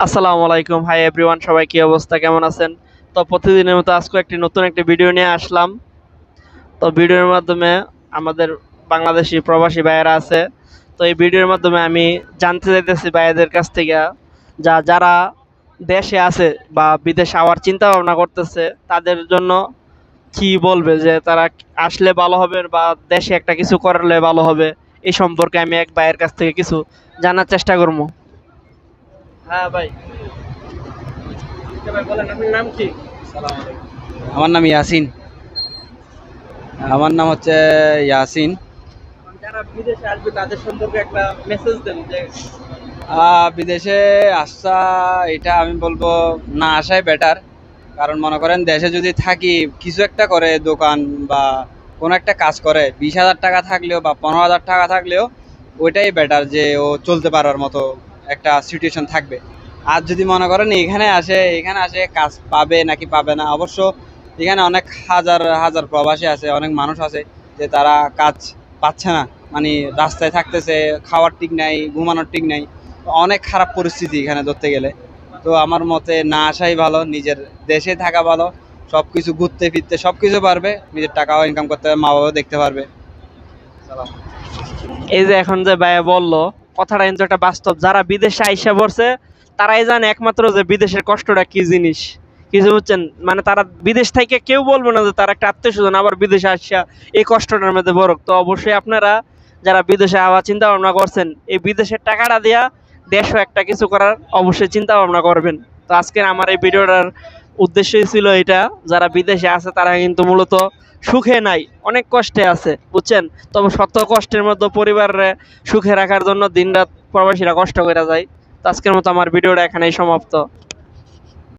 আসসালামু আলাইকুম। Hi everyone সবাই কি অবস্থা? কেমন আছেন? তো প্রতিদিনের মতো আজকে একটি নতুন একটি ভিডিও নিয়ে আসলাম। তো ভিডিওর মাধ্যমে আমাদের বাংলাদেশি প্রবাসী ভাইয়েরা আছে। তো এই ভিডিওর মাধ্যমে আমি জানতে চাইতেছি ভাইয়াদের কাছ থেকে, যা, যারা দেশে আছে বা বিদেশে আওয়ার চিন্তা ভাবনা করতেছে, তাদের জন্য কি বলবে যে তারা আসলে ভালো হবে বা দেশে একটা কিছু করলে ভালো হবে? এই সম্পর্কে আমি এক ভাইয়ের কাছ থেকে কিছু জানার চেষ্টা করব। হ্যাঁ ভাই। ভাই বলেন আপনার নাম কি? আমার নাম ইয়াসিন। আমার নাম হচ্ছে ইয়াসিন। যারা বিদেশে আসবে তাদের সম্পর্কে একটা মেসেজ দেন যে বিদেশে আসা এটা আমি বলব না আসাই বেটার কারণ মনে করেন দেশে যদি থাকি কিছু একটা করে দোকান বা কোনো একটা কাজ করে বিশ হাজার টাকা থাকলেও বা পনেরো হাজার টাকা থাকলেও ওইটাই বেটার যে ও চলতে পারার মতো একটা সিচুয়েশন থাকবে। আর যদি মনে করেন এখানে আসে এখানে আসে কাজ পাবে নাকি পাবে না, অবশ্য এখানে অনেক হাজার হাজার প্রবাসী আছে, অনেক মানুষ আছে যে তারা কাজ পাচ্ছে না। মানে রাস্তায় থাকতেছে, খাওয়ার ঠিক নাই, ঘুমানোর ঠিক নাই। অনেক খারাপ পরিস্থিতি এখানে ধরতে গেলে। তো আমার মতে না আসাই ভালো, নিজের দেশে থাকা ভালো সব কিছু ঘুরতে ফিরতে সব কিছু পারবে, নিজের টাকাও ইনকাম করতে পারবে মা বাবাও দেখতে পারবে। এই যে এখন যে ভাইয়া বলল কথাটা কিন্তু একটা বাস্তব। যারা বিদেশে আইসা পড়ছে, তারাই জানে একমাত্র যে বিদেশের কষ্টটা কি জিনিস। কিছু বুঝছেন? মানে তারা বিদেশ থেকে কেউ বলবে না যে তারা একটা আত্মীয় স্বজন আবার বিদেশে আসা এই কষ্টটার মধ্যে বরক তো অবশ্যই আপনারা যারা বিদেশে আবার চিন্তা ভাবনা করছেন, এই বিদেশের টাকাটা দিয়া দেশও একটা কিছু করার অবশ্যই চিন্তা ভাবনা করবেন। তো আজকের আমার এই ভিডিওটার উদ্দেশ্যই ছিল এটা, যারা বিদেশে আছে তারা কিন্তু মূলত সুখে নাই, অনেক কষ্টে আছে, বুঝছেন? তবে শত কষ্টের মধ্যে পরিবার সুখে রাখার জন্য দিনরাত প্রবাসীরা কষ্ট করে যায়। আজকের মতো আমার ভিডিওটা এখানেই সমাপ্ত।